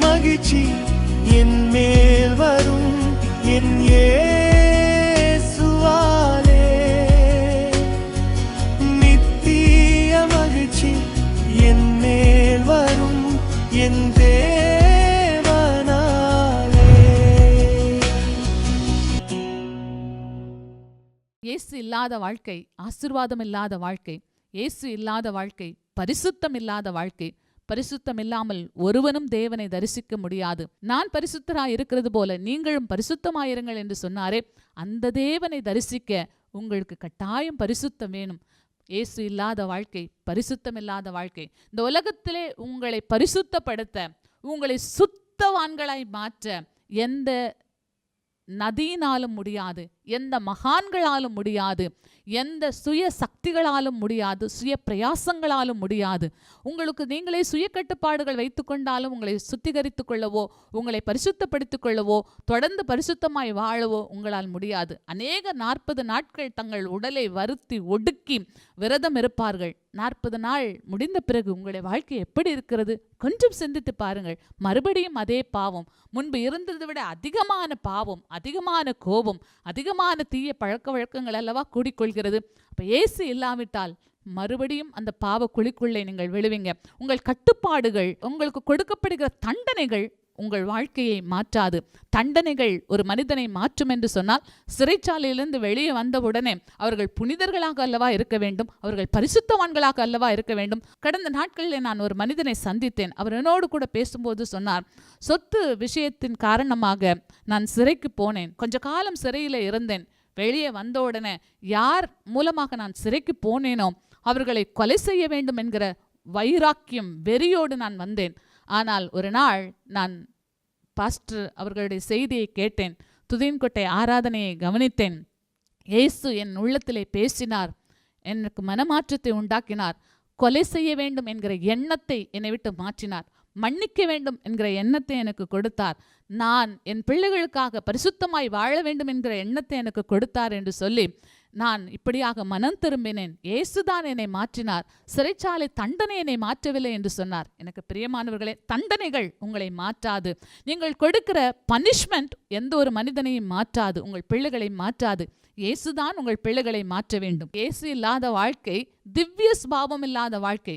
மகிழ்ச்சி என் மேல் வரும் என் ஏசுவாலே நித்திய மகிழ்ச்சி என் மேல் வரும் என் தேவனாலே. இயேசு இல்லாத வாழ்க்கை ஆசிர்வாதம் இல்லாத வாழ்க்கை இயேசு இல்லாத வாழ்க்கை பரிசுத்தம் இல்லாத வாழ்க்கை பரிசுத்தம் இல்லாமல் ஒருவனும் தேவனை தரிசிக்க முடியாது. நான் பரிசுத்தராய் இருக்கிறது போல நீங்களும் பரிசுத்தமாயிருங்கள் என்று சொன்னாரே அந்த தேவனை தரிசிக்க உங்களுக்கு கட்டாயம் பரிசுத்தம் வேணும். இயேசு இல்லாத வாழ்க்கை பரிசுத்தம் இல்லாத வாழ்க்கை. இந்த உலகத்திலே உங்களை பரிசுத்தப்படுத்த உங்களை சுத்தவான்களாய் மாற்ற எந்த நதியினாலும் முடியாது. எந்த மகான்களாலும் முடியாது எந்த சுய சக்திகளாலும் முடியாது சுய பிரயாசங்களாலும் முடியாது. உங்களுக்கு நீங்களே சுய கட்டுப்பாடுகள் வைத்துக்கொண்டாலும் உங்களை சுத்திகரித்துக் கொள்ளவோ உங்களை பரிசுத்தப்படுத்திக் கொள்ளவோ தொடர்ந்து பரிசுத்தமாய் வாழவோ உங்களால் முடியாது. அநேக நாற்பது நாட்கள் தங்கள் உடலை வருத்தி ஒடுக்கி விரதம் இருப்பார்கள். நாற்பது நாள் முடிந்த பிறகு உங்களுடைய வாழ்க்கை எப்படி இருக்கிறது? கொஞ்சம் சிந்தித்து பாருங்கள். மறுபடியும் அதே பாவம். முன்பு இருந்ததை விட அதிகமான பாவம் அதிகமான கோபம் அதிக அதிகமான தீய பழக்க வழக்கங்கள் அல்லவா கூடிக்கொள்கிறது. அப்போ ஏசு இல்லாவிட்டால் மறுபடியும் அந்த பாவ குழிக்குள்ளே நீங்கள் விழுவீங்க. உங்கள் கட்டுப்பாடுகள் உங்களுக்கு கொடுக்கப்படுகிற தண்டனைகள் உங்கள் வாழ்க்கையை மாற்றாது. தண்டனைகள் ஒரு மனிதனை மாற்றும் என்று சொன்னால் சிறைச்சாலையிலிருந்து வெளியே வந்தவுடனே அவர்கள் புனிதர்களாக அல்லவா இருக்க வேண்டும்? அவர்கள் பரிசுத்தவான்களாக அல்லவா இருக்க வேண்டும்? கடந்த நாட்களில் நான் ஒரு மனிதனை சந்தித்தேன். அவர் என்னோடு கூட பேசும்போது சொன்னார் சொத்து விஷயத்தின் காரணமாக நான் சிறைக்கு போனேன். கொஞ்ச காலம் சிறையில் இருந்தேன். வெளியே வந்த உடனே யார் மூலமாக நான் சிறைக்கு போனேனோ அவர்களை கொலை செய்ய வேண்டும் என்கிற வைராக்கியம் வெறியோடு நான் வந்தேன். ஆனால் ஒரு நாள் நான் பாஸ்டர் அவர்களுடைய செய்தியை கேட்டேன். துதின்கொட்டை ஆராதனையை கவனித்தேன். இயேசு என் உள்ளத்திலே பேசினார். எனக்கு மனமாற்றத்தை உண்டாக்கினார். கொலை செய்ய வேண்டும் என்கிற எண்ணத்தை என்னை விட்டு மாற்றினார். மன்னிக்க வேண்டும் என்கிற எண்ணத்தை எனக்கு கொடுத்தார். நான் என் பிள்ளைகளுக்காக பரிசுத்தமாய் வாழ வேண்டும் என்கிற எண்ணத்தை எனக்கு கொடுத்தார் என்று சொல்லி நான் இப்படியாக மனம் திரும்பினேன். ஏசுதான் என்னை மாற்றினார். சிறைச்சாலை தண்டனை என்னை மாற்றவில்லை என்று சொன்னார். எனக்கு பிரியமானவர்களே தண்டனைகள் உங்களை மாற்றாது. நீங்கள் கொடுக்கிற பனிஷ்மெண்ட் எந்த ஒரு மனிதனையும் மாற்றாது. உங்கள் பிள்ளைகளை மாற்றாது. இயேசுதான் உங்கள் பிள்ளைகளை மாற்ற வேண்டும். இயேசு இல்லாத வாழ்க்கை திவ்ய ஸ்பாவம் இல்லாத வாழ்க்கை.